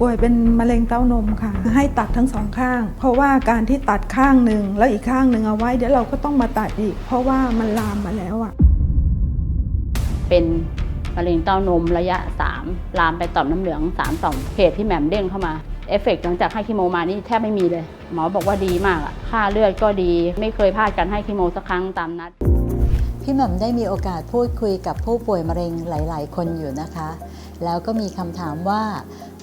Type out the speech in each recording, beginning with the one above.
ป่วยเป็นมะเร็งเต้านมค่ะ ให้ตัดทั้งสองข้าง เพราะว่าการที่ตัดข้างหนึ่งแล้วอีกข้างหนึ่งเอาไว้เดี๋ยวเราก็ต้องมาตัดอีก เพราะว่ามันลามมาแล้วอะเป็นมะเร็งเต้านมระยะ 3 ลามไปต่อมน้ำเหลือง3ต่อมเพจที่แหม่มเด้งเข้ามาเอฟเฟกต์หลังจากให้คีโมมานี่แทบไม่มีเลย หมอบอกว่าดีมากอะค่าเลือดก็ดีไม่เคยพลาดการให้คีโมสักครั้งตามนัด พี่แหม่มได้มีโอกาสพูดคุยกับผู้ป่วยมะเร็งหลาย ๆ คนอยู่นะคะ แล้วก็มีคำถามว่า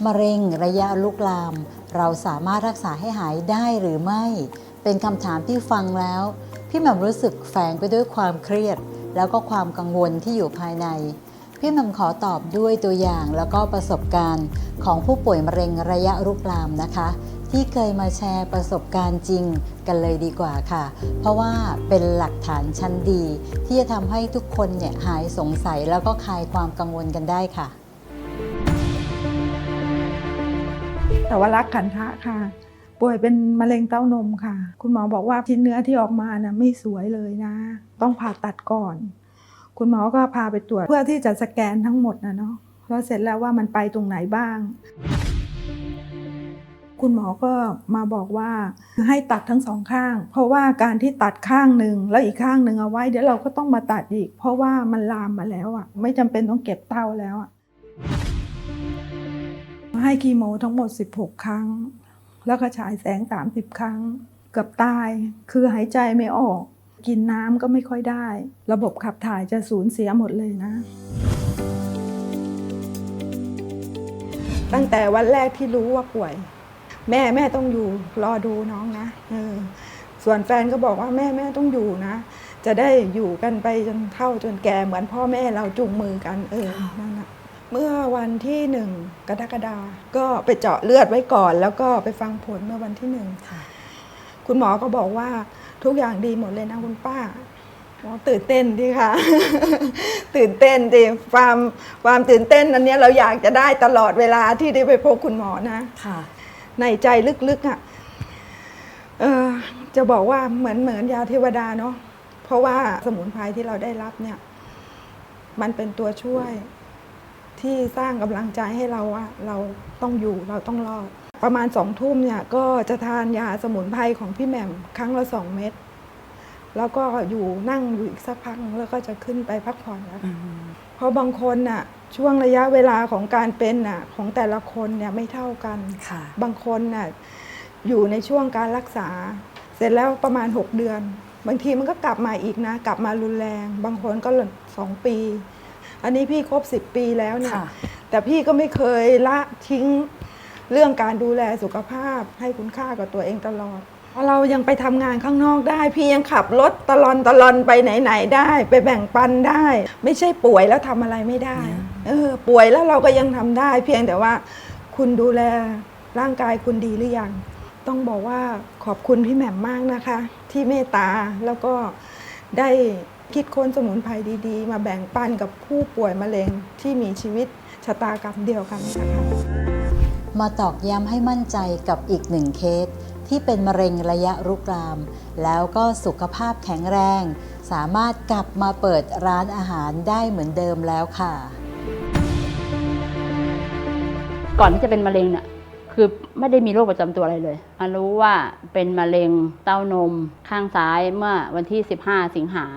มะเร็งระยะลุกลาม เราสามารถรักษาให้หายได้หรือไม่ เป็นคำถามที่ฟังแล้ว พี่แหม่มรู้สึกแฝงไปด้วยความเครียด แล้วก็ความกังวลที่อยู่ภายใน พี่แหม่มขอตอบด้วยตัวอย่างแล้วก็ประสบการณ์ของผู้ป่วยมะเร็งระยะลุกลามนะคะที่เคยมาแชร์ประสบการณ์จริงกันเลยดีกว่าค่ะ เพราะว่าเป็นหลักฐานชั้นดี ที่จะทำให้ทุกคนเนี่ยหายสงสัยแล้วก็คลายความกังวลกันได้ค่ะ แต่ว่ารักขันทะค่ะ ป่วยเป็นมะเร็งเต้านมค่ะ คุณหมอบอกว่าชิ้นเนื้อที่ออกมานะไม่สวยเลยนะ ต้องผ่าตัดก่อน คุณหมอก็พาไปตรวจเพื่อที่จะสแกนทั้งหมดนะเนาะแล้วเสร็จแล้วว่ามันไปตรงไหนบ้าง คุณหมอก็มาบอกว่าให้ตัดทั้งสองข้าง เพราะว่าการที่ตัดข้างหนึ่งแล้วอีกข้างหนึ่งเอาไว้ เดี๋ยวเราก็ต้องมาตัดอีก เพราะว่ามันลามมาแล้วอะ ไม่จำเป็นต้องเก็บเต้าแล้วอะ ให้คีโมทั้งหมด 16 ครั้ง แล้วก็ฉายแสง 30 ครั้งเกือบตาย คือหายใจไม่ออก กินน้ำก็ไม่ค่อยได้ ระบบขับถ่ายจะสูญเสียหมดเลยนะ ตั้งแต่วันแรกที่รู้ว่าป่วย แม่แม่ต้องอยู่รอดูน้องนะเออส่วนแฟนก็บอกว่าแม่แม่ต้องอยู่นะ จะได้อยู่กันไปจนเท่าจนแก่เหมือนพ่อแม่เราจูงมือกันเออนั่นนะ เมื่อวันที่หนึ่งกรกฎาคมก็ไปเจาะเลือดไว้ก่อน แล้วก็ไปฟังผลเมื่อวันที่หนึ่งคุณหมอก็บอกว่าทุกอย่างดีหมดเลยนะคุณป้าหมอตื่นเต้นดีค่ะ ตื่นเต้นดีความความตื่นเต้นอันเนี้ยเราอยากจะได้ตลอดเวลาที่ได้ไปพบคุณหมอนะค่ะ ในใจลึกๆอะ่ะเออจะบอกว่าเหมือนเหมือนยาเทวดาเนาะเพราะว่าสมุนไพรที่เราได้รับเนี่ย มันเป็นตัวช่วย ที่สร้างกำลังใจให้เราว่าเราต้องอยู่เราต้องรอด ประมาณสองทุ่มเนี่ยก็จะทานยาสมุนไพรของพี่แหม่มครั้งละสองเม็ดแล้วก็อยู่นั่งอยู่อีกสักพักหนึ่งแล้วก็จะขึ้นไปพักผ่อนแล้วเพราะบางคนน่ะช่วงระยะเวลาของการเป็นน่ะของแต่ละคนเนี่ยไม่เท่ากันค่ะบางคนน่ะอยู่ในช่วงการรักษา เสร็จแล้วประมาณ 6 เดือน บางทีมันก็กลับมาอีกนะ กลับมารุนแรง บางคนก็สองปี อันนี้พี่ครบ10ปีแล้วเนี่ย ค่ะ แต่พี่ก็ไม่เคยละทิ้งเรื่องการดูแลสุขภาพให้คุณค่ากับตัวเองตลอด เพราะเรายังไปทำงานข้างนอกได้ พี่ยังขับรถตลอนตลอนไปไหนๆได้ ไปแบ่งปันได้ ไม่ใช่ป่วยแล้วทำอะไรไม่ได้เออป่วยแล้วเราก็ยังทำได้ เพียงแต่ว่า คุณดูแลร่างกายคุณดีหรือยัง ต้องบอกว่าขอบคุณพี่แหม่มมากนะคะ ที่เมตตาแล้วก็ได้ คิดค้นสมุนไพรดีๆ มาแบ่งปันกับผู้ป่วยมะเร็งที่มีชีวิตชะตากรรมเดียวกันนะคะมาตอกย้ำให้มั่นใจกับอีกหนึ่งเคส ที่เป็นมะเร็งระยะรุกราม แล้วก็สุขภาพแข็งแรง สามารถกลับมาเปิดร้านอาหารได้เหมือนเดิมแล้วค่ะ ก่อนที่จะเป็นมะเร็งเนี่ยคือไม่ได้มีโรคประจำตัวอะไรเลยมารู้ว่าเป็นมะเร็งเต้านมข้างซ้ายเมื่อวันที่ 15 สิงหา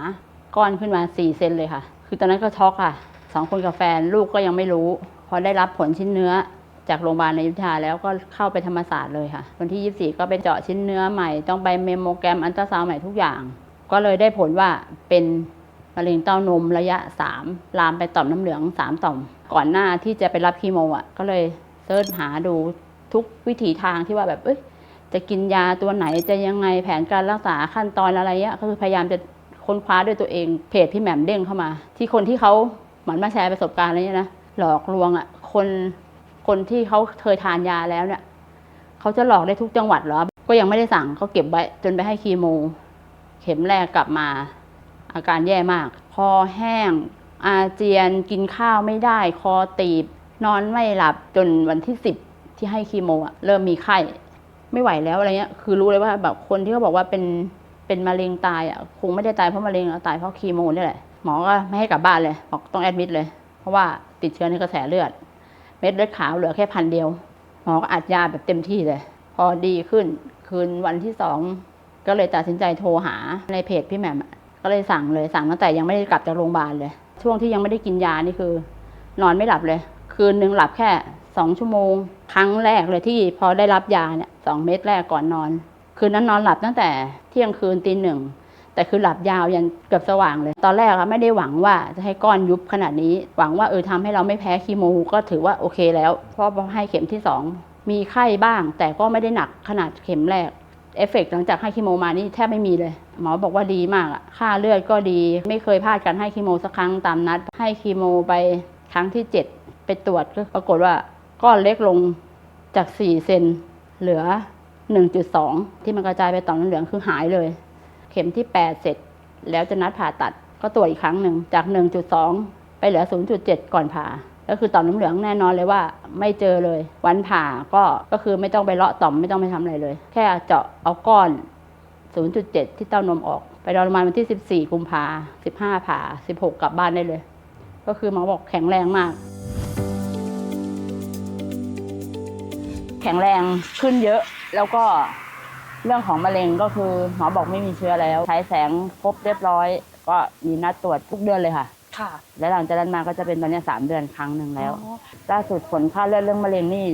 ก้อนขึ้นมา4เซนเลยค่ะ คือตอนนั้นก็ช็อกค่ะสองคนกับแฟนลูกก็ยังไม่รู้ พอได้รับผลชิ้นเนื้อจากโรงพยาบาลในยุทธยาแล้วก็เข้าไปธรรมศาสตร์เลยค่ะ วันที่ 24 ก็ไปเจาะชิ้นเนื้อใหม่ ต้องไปเมมโมแกรมอันตราซาวใหม่ทุกอย่าง ก็เลยได้ผลว่าเป็นมะเร็งเต้านมระยะ 3 ลามไปต่อมน้ำเหลือง 3 ต่อม ก่อนหน้าที่จะไปรับคีโมอะ ก็เลยเสิร์ชหาดูทุกวิถีทางที่ว่าแบบเอ้ยจะกินยาตัวไหนจะยังไงแผนการรักษาขั้นตอนอะไรเงี้ยก็คือพยายามจะ ค้นคว้าด้วยตัวเองเพจพี่แหม่มเด้งเข้ามา ที่คนที่เขาเหมือนมาแชร์ประสบการณ์อะไรเงี้ยนะหลอกลวงอะคนคนที่เขาเคยทานยาแล้วเนี่ยเขาจะหลอกได้ทุกจังหวัดเหรอ ก็ยังไม่ได้สั่งเขาเก็บไว้จนไปให้คีโม เข็มแรกกลับมา อาการแย่มาก คอแห้ง อาเจียนกินข้าวไม่ได้ คอตีบ นอนไม่หลับจนวันที่สิบที่ให้คีโมอะเริ่มมีไข้ ไม่ไหวแล้วอะไรเงี้ย คือรู้เลยว่าแบบคนที่เขาบอกว่าเป็น เป็นมะเร็งตายอะคงไม่ได้ตายเพราะมะเร็งตายเพราะคีโมนี่แหละหมอก็ไม่ให้กลับบ้านเลยบอกต้องแอดมิดเลย เพราะว่าติดเชื้อในกระแสเลือด เม็ดเลือดขาวเหลือแค่พันเดียว หมอก็อัดยาแบบเต็มที่เลย พอดีขึ้นคืนวันที่สองก็เลยตัดสินใจโทรหาในเพจพี่แหม่มก็เลยสั่งเลยสั่งตั้งแต่ยังไม่ได้กลับจากโรงพยาบาลเลย ช่วงที่ยังไม่ได้กินยานี่คือ นอนไม่หลับเลย คืนนึงหลับแค่สองชั่วโมง ครั้งแรกเลยที่พอได้รับยาเนี่ยสองเม็ดแรกก่อนนอน คืนนั้นนอนหลับตั้งแต่เที่ยงคืนตีหนึ่งแต่คือหลับยาวยันเกือบสว่างเลย ตอนแรกอะไม่ได้หวังว่าจะให้ก้อนยุบขนาดนี้ หวังว่าเออทำให้เราไม่แพ้คีโมก็ถือว่าโอเคแล้ว เพราะพอให้เข็มที่สองมีไข้บ้าง แต่ก็ไม่ได้หนักขนาดเข็มแรกเอฟเฟกต์หลังจากให้คีโมมานี่แทบไม่มีเลย หมอบอกว่าดีมากอะค่าเลือดก็ดีไม่เคยพลาดการให้คีโมสักครั้งตามนัด ให้คีโมไปครั้งที่ 7 ไปตรวจก็ปรากฏว่าก้อนเล็กลงจาก4เซนเหลือ 1.2 ที่มันกระจายไปต่อมน้ำเหลืองคือหายเลย เข็มที่ 8 เสร็จ แล้วจะนัดผ่าตัดก็ตรวจอีกครั้งหนึ่งจาก 1.2 ไปเหลือ 0.7 ก่อนผ่า ก็คือต่อมน้ำเหลืองแน่นอนเลยว่าไม่เจอเลย วันผ่าก็ก็คือไม่ต้องไปเลาะต่อมไม่ต้องไปทำอะไรเลย แค่เจาะเอาก้อน 0.7 ที่เต้านมออก ไปรอประมาณวันที่ 14 กุมภา15 ผ่า 16 กลับบ้านได้เลย ก็คือหมอบอกแข็งแรงมากแข็งแรงขึ้นเยอะ แล้วก็เรื่องของมะเร็งก็คือหมอบอกไม่มีเชื้อแล้ว ใช้แสงครบเรียบร้อย ก็มีนัดตรวจทุกเดือนเลยค่ะ ค่ะ และหลังจากนั้นมาก็จะเป็นตอนเนี้ยสามเดือนครั้งหนึ่งแล้วอ๋อ ล่าสุดผลค่าเลือดเรื่องมะเร็งนี่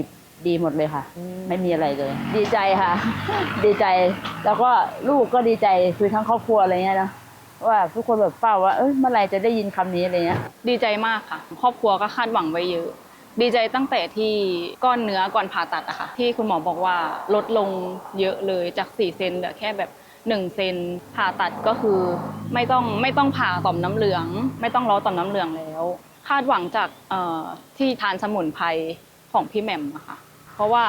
ดีหมดเลยค่ะ ไม่มีอะไรเลย ดีใจค่ะ ดีใจ แล้วก็ลูกก็ดีใจคือทั้งครอบครัวอะไรเงี้ยนะว่าทุกคนแบบเฝ้าว่าเอ้ยเมื่อไหรจะได้ยินคำนี้อะไรเงี้ย ดีใจมากค่ะ ครอบครัวก็คาดหวังไว้เยอะ ดีใจตั้งแต่ที่ก้อนเนื้อก่อนผ่าตัดอะค่ะที่คุณหมอบอกว่าลดลงเยอะเลยจาก 4 เซนเหลือแค่แบบ 1 เซนผ่าตัดก็คือไม่ต้องไม่ต้องผ่าต่อมน้ำเหลือง ไม่ต้องล้อต่อมน้ำเหลืองแล้ว คาดหวังจากที่ทานสมุนไพรของพี่แหม่มอะค่ะเพราะว่า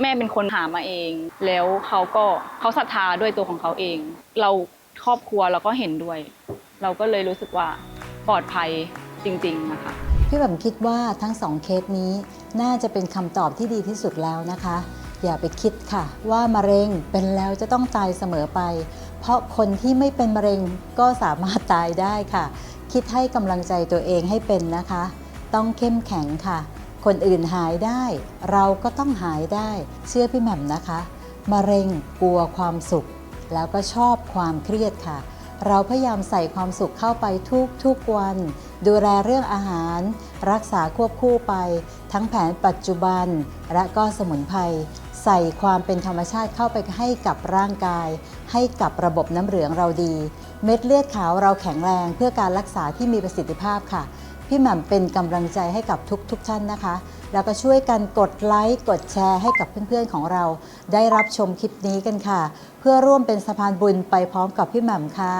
แม่เป็นคนหามาเอง แล้วเขาก็เขาศรัทธาด้วยตัวของเขาเอง เราครอบครัวเราก็เห็นด้วย เราก็เลยรู้สึกว่าปลอดภัย จริงๆนะคะ พี่แบบคิดว่าทั้งสองเคสนี้น่าจะเป็นคำตอบที่ดีที่สุดแล้วนะคะ อย่าไปคิดค่ะ ว่ามะเร็งเป็นแล้วจะต้องตายเสมอไป เพราะคนที่ไม่เป็นมะเร็งก็สามารถตายได้ค่ะ คิดให้กำลังใจตัวเองให้เป็นนะคะ ต้องเข้มแข็งค่ะ คนอื่นหายได้ เราก็ต้องหายได้ เชื่อพี่แหม่มนะคะมะเร็งกลัวความสุข แล้วก็ชอบความเครียดค่ะ เราพยายามใส่ความสุขเข้าไปทุกทุกวัน ดูแลเรื่องอาหาร รักษาควบคู่ไป ทั้งแผนปัจจุบัน และก็สมุนไพรใส่ความเป็นธรรมชาติเข้าไปให้กับร่างกาย ให้กับระบบน้ำเหลืองเราดี เม็ดเลือดขาวเราแข็งแรงเพื่อการรักษาที่มีประสิทธิภาพค่ะ พี่หม่ำเป็นกำลังใจให้กับทุกๆทท่านนะคะ แล้วก็ช่วยกันกดไลค์กดแชร์ให้กับเพื่อนๆของเรา ได้รับชมคลิปนี้กันค่ะ เพื่อร่วมเป็นสะพานบุญไปพร้อมกับพี่หม่ำค่ะ